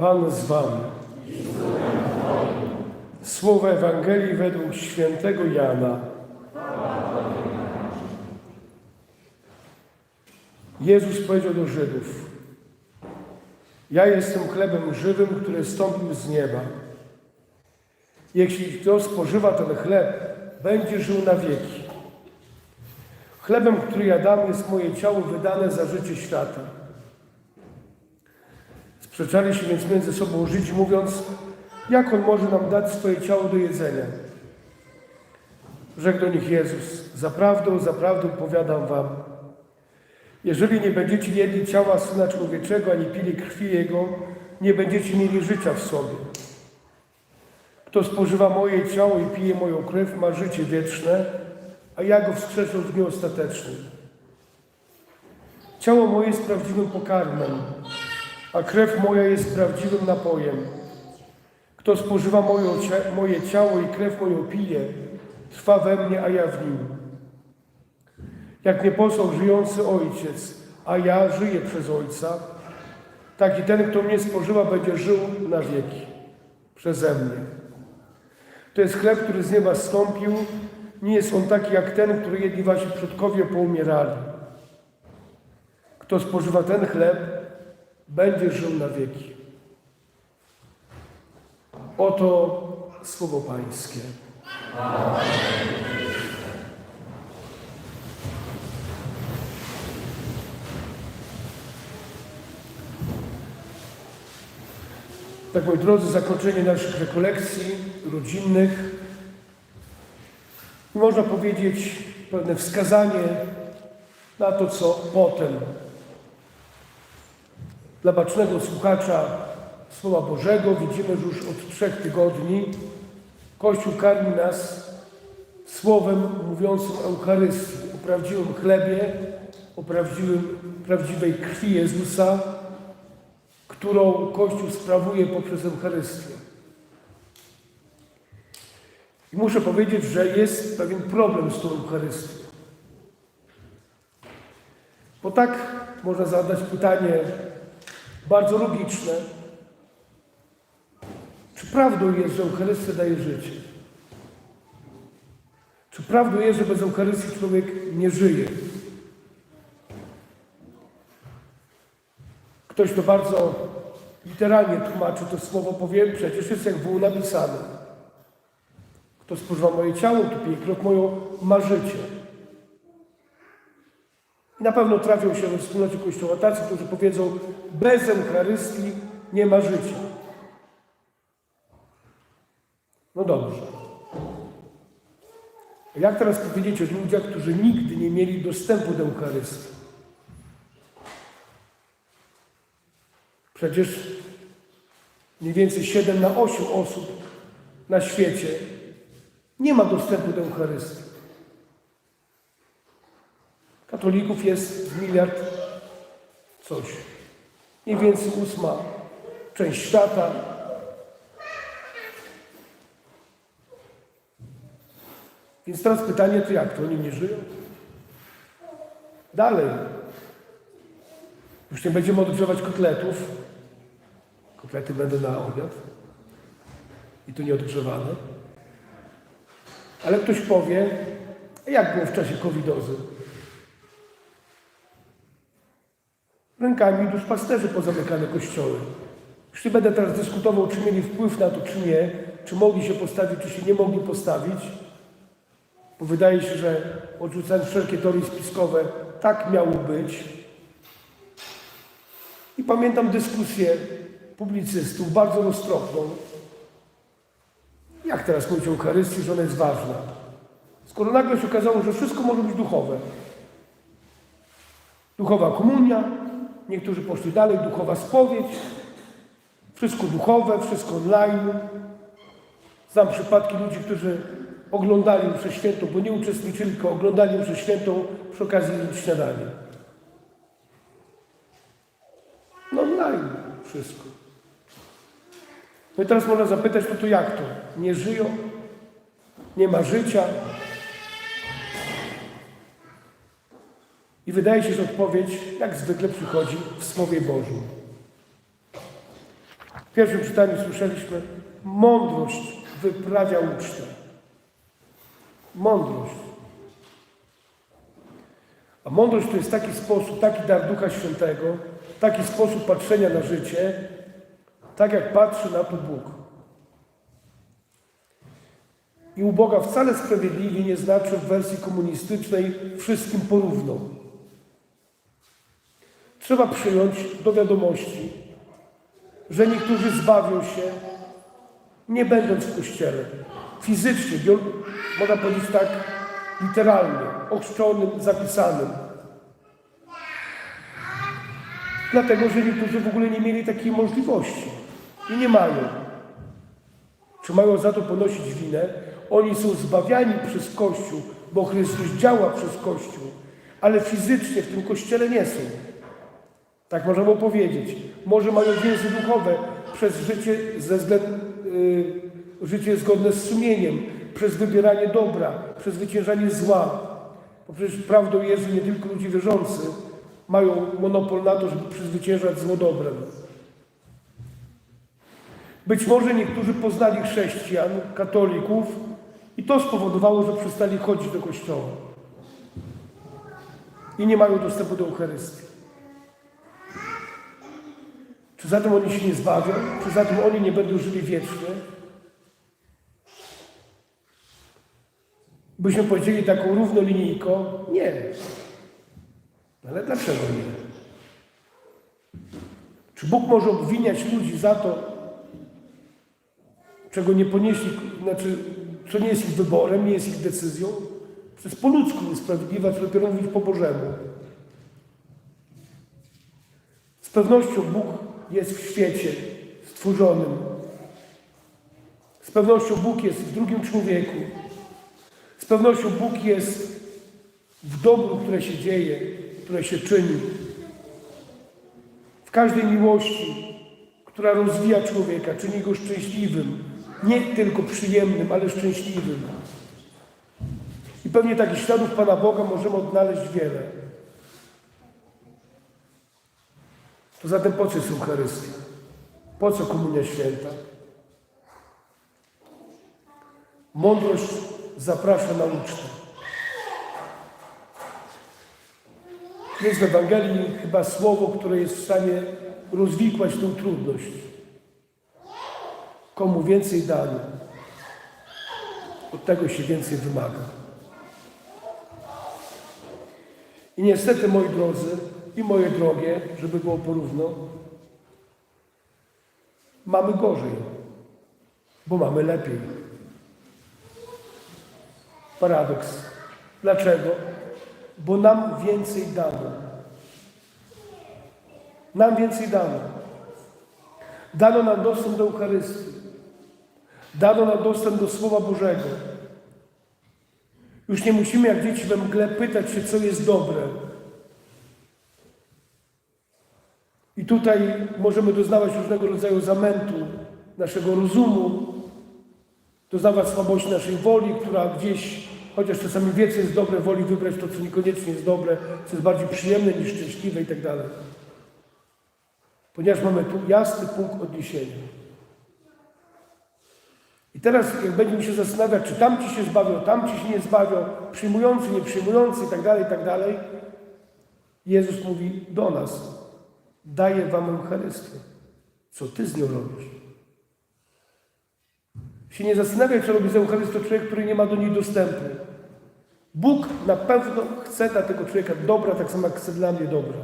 Pan z wami. Słowo Ewangelii według świętego Jana. Jezus powiedział do Żydów: Ja jestem chlebem żywym, który stąpił z nieba. Jeśli kto spożywa ten chleb, będzie żył na wieki. Chlebem, który ja dam, jest moje ciało wydane za życie świata. Sprzeczali się więc między sobą Żydzi, mówiąc, jak on może nam dać swoje ciało do jedzenia? Rzekł do nich Jezus, zaprawdę, zaprawdę powiadam wam, jeżeli nie będziecie jedli ciała Syna Człowieczego, ani pili krwi Jego, nie będziecie mieli życia w sobie. Kto spożywa moje ciało i pije moją krew, ma życie wieczne, a ja go wskrzeszę w dniu ostatecznym. Ciało moje jest prawdziwym pokarmem, a krew moja jest prawdziwym napojem. Kto spożywa moje ciało i krew moją pije, trwa we mnie, a ja w nim. Jak mnie posłał żyjący Ojciec, a ja żyję przez Ojca, tak i ten, kto mnie spożywa, będzie żył na wieki przeze mnie. To jest chleb, który z nieba zstąpił. Nie jest on taki jak ten, który jedli wasi przodkowie poumierali. Kto spożywa ten chleb, będzie żył na wieki. Oto słowo Pańskie. Tak, moi drodzy, zakończenie naszych rekolekcji rodzinnych. Można powiedzieć pewne wskazanie na to, co potem. Dla bacznego słuchacza Słowa Bożego widzimy, że już od trzech tygodni Kościół karmi nas słowem mówiącym o Eucharystii, o prawdziwym chlebie, o prawdziwym, prawdziwej krwi Jezusa, którą Kościół sprawuje poprzez Eucharystię. I muszę powiedzieć, że jest pewien problem z tą Eucharystią. Bo tak można zadać pytanie bardzo logiczne. Czy prawdą jest, że Eucharystia daje życie? Czy prawdą jest, że bez Eucharystii człowiek nie żyje? Ktoś to bardzo literalnie tłumaczy to słowo, powiem, przecież jest jak było napisane. Kto spożywa moje ciało, pije krew moją, ma życie. Na pewno trafią się we wspólnocie Kościoła tacy, którzy powiedzą, bez Eucharystii nie ma życia. No dobrze. Jak teraz powiedzieć o ludziach, którzy nigdy nie mieli dostępu do Eucharystii? Przecież mniej więcej 7 na 8 osób na świecie nie ma dostępu do Eucharystii. Katolików jest miliard coś. Mniej więcej ósma część świata. Więc teraz pytanie, to jak? To oni nie żyją? Dalej. Już nie będziemy odgrzewać kotletów. Kotlety będą na obiad. I to nieodgrzewane. Ale ktoś powie, jak było w czasie covidozy? Rękami duszpasterzy pozamykane kościoły. Już nie będę teraz dyskutował, czy mieli wpływ na to, czy nie, czy mogli się postawić, czy się nie mogli postawić, bo wydaje się, że odrzucając wszelkie teorie spiskowe, tak miało być. I pamiętam dyskusję publicystów, bardzo roztropną. Jak teraz mówić o Eucharystii, że ona jest ważna? Skoro nagle się okazało, że wszystko może być duchowe. Duchowa komunia, niektórzy poszli dalej, duchowa spowiedź, wszystko duchowe, wszystko online. Znam przypadki ludzi, którzy oglądali mszę świętą, bo nie uczestniczyli, tylko oglądali mszę świętą przy okazji śniadania. No online wszystko. No i teraz można zapytać, no to jak to? Nie żyją? Nie ma życia? I wydaje się, że odpowiedź jak zwykle przychodzi w Słowie Bożym. W pierwszym czytaniu słyszeliśmy, mądrość wyprawia ucztę. Mądrość. A mądrość to jest taki sposób, taki dar Ducha Świętego, taki sposób patrzenia na życie, tak jak patrzy na to Bóg. I u Boga wcale sprawiedliwie nie znaczy w wersji komunistycznej wszystkim porówno. Trzeba przyjąć do wiadomości, że niektórzy zbawią się, nie będąc w kościele. Fizycznie, można powiedzieć tak literalnie, ochrzczonym, zapisanym. Dlatego, że niektórzy w ogóle nie mieli takiej możliwości i nie mają. Czy mają za to ponosić winę? Oni są zbawiani przez Kościół, bo Chrystus działa przez Kościół, ale fizycznie w tym Kościele nie są. Tak możemy powiedzieć. Może mają więzy duchowe przez życie, ze względu, y, życie zgodne z sumieniem, przez wybieranie dobra, przez wyciężanie zła. Bo przecież prawdą jest, że nie tylko ludzie wierzący mają monopol na to, żeby przezwyciężać zło dobrem. Być może niektórzy poznali chrześcijan, katolików i to spowodowało, że przestali chodzić do kościoła. I nie mają dostępu do Eucharystii. Czy zatem oni się nie zbawią? Czy zatem oni nie będą żyli wiecznie? Byśmy powiedzieli taką równolinijką? Nie. Ale dlaczego nie? Czy Bóg może obwiniać ludzi za to, czego nie ponieśli, znaczy, co nie jest ich wyborem, nie jest ich decyzją? Przez po ludzku niesprawiedliwa, co dopiero mówić po Bożemu. Z pewnością Bóg jest w świecie stworzonym. Z pewnością Bóg jest w drugim człowieku. Z pewnością Bóg jest w dobru, które się dzieje, które się czyni. W każdej miłości, która rozwija człowieka, czyni go szczęśliwym. Nie tylko przyjemnym, ale szczęśliwym. I pewnie takich śladów Pana Boga możemy odnaleźć wiele. To zatem po co jest Eucharystia? Po co Komunia Święta? Mądrość zaprasza na ucztę. Jest w Ewangelii chyba słowo, które jest w stanie rozwikłać tę trudność. Komu więcej dano, od tego się więcej wymaga. I niestety, moi drodzy i moje drogie, żeby było porówno, mamy gorzej, bo mamy lepiej. Paradoks. Dlaczego? Bo nam więcej dano. Nam więcej dano. Dano nam dostęp do Eucharystii. Dano nam dostęp do Słowa Bożego. Już nie musimy jak dzieci we mgle pytać się, co jest dobre. I tutaj możemy doznawać różnego rodzaju zamętu naszego rozumu, doznawać słabości naszej woli, która gdzieś, chociaż czasami wie, co jest dobre, woli wybrać to, co niekoniecznie jest dobre, co jest bardziej przyjemne niż szczęśliwe i tak. Ponieważ mamy tu jasny punkt odniesienia. I teraz, jak będziemy się zastanawiać, czy tamci się zbawią, tamci się nie zbawią, przyjmujący, nie przyjmujący i tak dalej, i tak Jezus mówi do nas, daję wam Eucharystię. Co ty z nią robisz? Się nie zastanawiaj, co robi z Eucharystią człowiek, który nie ma do niej dostępu. Bóg na pewno chce dla tego człowieka dobra, tak samo jak chce dla mnie dobra.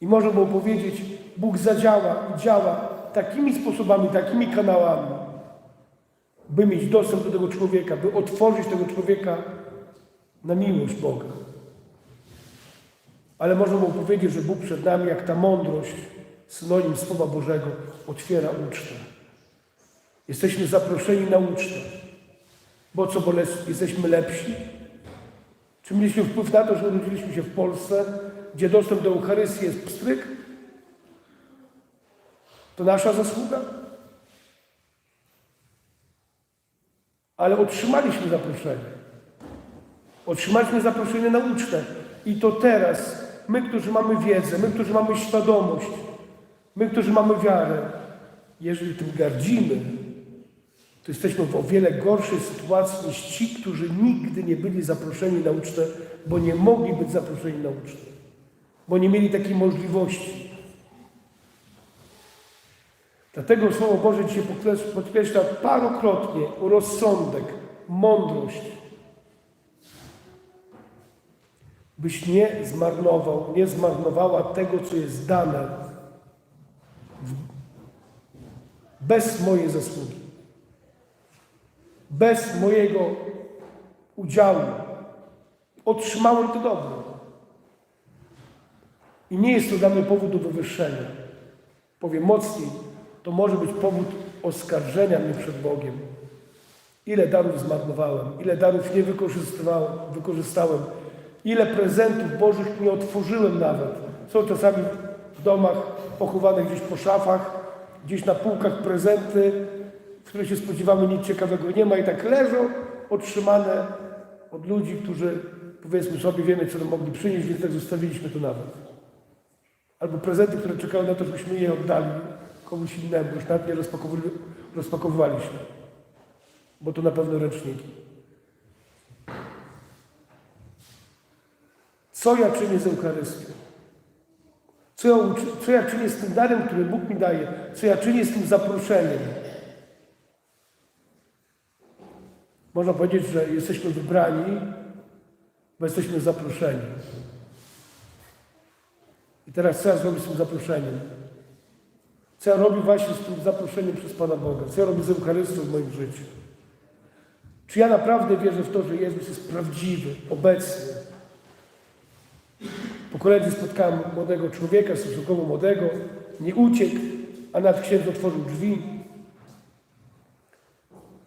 I może mu powiedzieć, Bóg zadziała i działa takimi sposobami, takimi kanałami, by mieć dostęp do tego człowieka, by otworzyć tego człowieka na miłość Boga. Ale można mu powiedzieć, że Bóg przed nami, jak ta mądrość, synonim Słowa Bożego, otwiera ucztę. Jesteśmy zaproszeni na ucztę. Bo co, bo jesteśmy lepsi? Czy mieliśmy wpływ na to, że urodziliśmy się w Polsce, gdzie dostęp do Eucharystii jest pstryk? To nasza zasługa? Ale otrzymaliśmy zaproszenie. Otrzymaliśmy zaproszenie na ucztę. I to teraz my, którzy mamy wiedzę, my, którzy mamy świadomość, My, którzy mamy wiarę, jeżeli tym gardzimy, to jesteśmy w o wiele gorszej sytuacji niż ci, którzy nigdy nie byli zaproszeni na ucztę, bo nie mogli być zaproszeni na ucztę, bo nie mieli takiej możliwości. Dlatego Słowo Boże dzisiaj podkreśla- parokrotnie rozsądek, mądrość, byś nie zmarnował, nie zmarnowała tego, co jest dane bez mojej zasługi, bez mojego udziału. Otrzymałem to dobro. I nie jest to dla mnie powód do wywyższenia. Powiem mocniej, to może być powód oskarżenia mnie przed Bogiem. Ile darów zmarnowałem, ile darów nie wykorzystywałem, wykorzystałem, ile prezentów Bożych nie otworzyłem nawet. Są czasami w domach pochowane gdzieś po szafach, gdzieś na półkach prezenty, w których się spodziewamy nic ciekawego nie ma i tak leżą otrzymane od ludzi, którzy powiedzmy sobie wiemy, co nam mogli przynieść, więc tak zostawiliśmy to nawet. Albo prezenty, które czekały na to, żebyśmy je oddali komuś innemu, już nawet nie rozpakowywaliśmy. Bo to na pewno ręczniki. Co ja czynię z Eucharystią? Co ja, co ja czynię z tym darem, który Bóg mi daje? Co ja czynię z tym zaproszeniem? Można powiedzieć, że jesteśmy wybrani, bo jesteśmy zaproszeni. I teraz co ja zrobię z tym zaproszeniem? Co ja robię właśnie z tym zaproszeniem przez Pana Boga? Co ja robię z Eucharystią w moim życiu? Czy ja naprawdę wierzę w to, że Jezus jest prawdziwy, obecny? Po koledze spotkałem młodego człowieka, stosunkowo młodego, nie uciekł, a nad księdz otworzył drzwi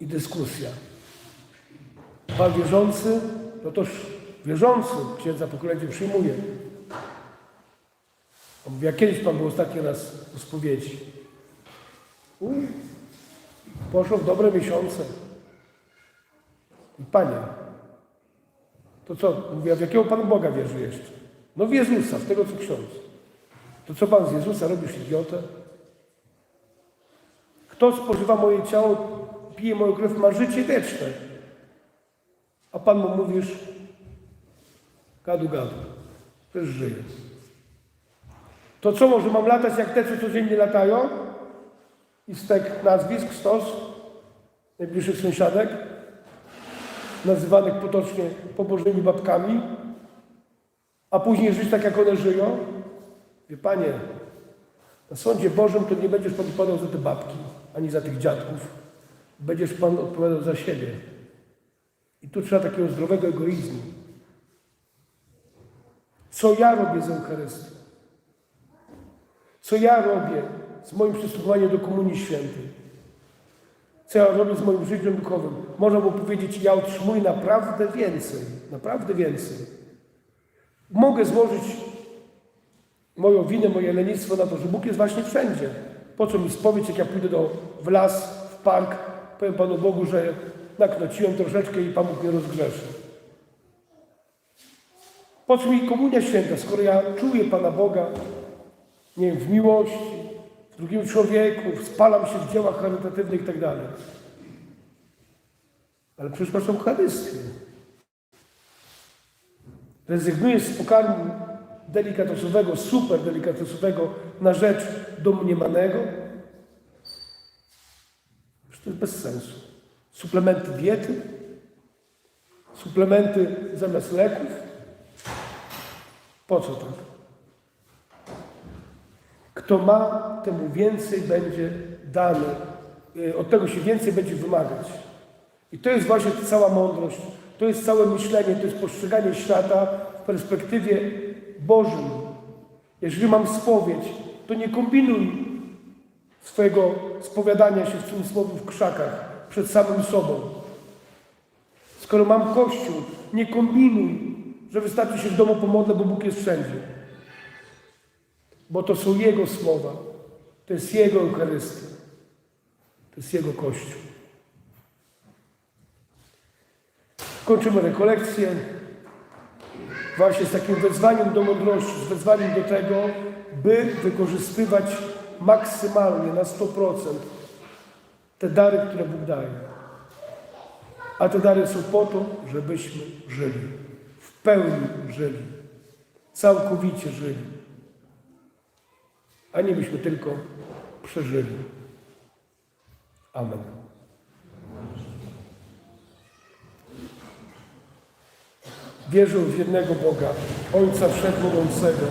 i dyskusja. Pan wierzący, no toż wierzący księdza po kolędzie przyjmuje. On mówi, jak kiedyś Pan był ostatni raz u spowiedzi? U, poszło w dobre miesiące. I Panie, to co? Mówi, a w jakiego Pan Boga wierzy jeszcze? No w Jezusa, w tego co ksiądz. To co Pan z Jezusa robisz, idiotę? Kto spożywa moje ciało, pije moją krew, ma życie wieczne. A Pan mu mówisz, gadu, gadu, też żyje. To co, może mam latać jak te, co codziennie latają? I stek nazwisk, stos, najbliższych sąsiadek, nazywanych potocznie pobożnymi babkami, a później żyć tak, jak one żyją? Wie Panie, na sądzie Bożym to nie będziesz Pan odpowiadał za te babki, ani za tych dziadków. Będziesz Pan odpowiadał za siebie. I tu trzeba takiego zdrowego egoizmu. Co ja robię z Eucharystią? Co ja robię z moim przystępowaniem do Komunii Świętej? Co ja robię z moim życiem duchowym? Można by powiedzieć, ja otrzymuję naprawdę więcej. Naprawdę więcej. Mogę złożyć moją winę, moje lenistwo na to, że Bóg jest właśnie wszędzie. Po co mi spowiedź, jak ja pójdę do, w las, w park, powiem Panu Bogu, że naknociłem troszeczkę i Pan Bóg mnie rozgrzeszy. Po co mi komunia święta, skoro ja czuję Pana Boga, nie wiem, w miłości, w drugim człowieku, spalam się w dziełach charytatywnych i tak. Ale przecież masz Eucharystię. Rezygnujesz z pokarmu delikatesowego, super delikatesowego na rzecz domniemanego? Przecież to jest bez sensu. Suplementy diety? Suplementy zamiast leków? Po co tak? Kto ma, temu więcej będzie dane. Y, Od tego się więcej będzie wymagać. I to jest właśnie cała mądrość, to jest całe myślenie, to jest postrzeganie świata w perspektywie Bożym. Jeżeli mam spowiedź, to nie kombinuj swojego spowiadania się w cudzysłowie w krzakach przed samym sobą. Skoro mam Kościół, nie kombinuj, że wystarczy się w domu pomodlę, bo Bóg jest wszędzie. Bo to są Jego słowa. To jest Jego Eucharystia. To jest Jego Kościół. Kończymy rekolekcję. Właśnie z takim wezwaniem do mądrości, z wezwaniem do tego, by wykorzystywać maksymalnie na 100% te dary, które Bóg daje. A te dary są po to, żebyśmy żyli. W pełni żyli. Całkowicie żyli. A nie byśmy tylko przeżyli. Amen. Wierzę w jednego Boga, Ojca Wszechmogącego,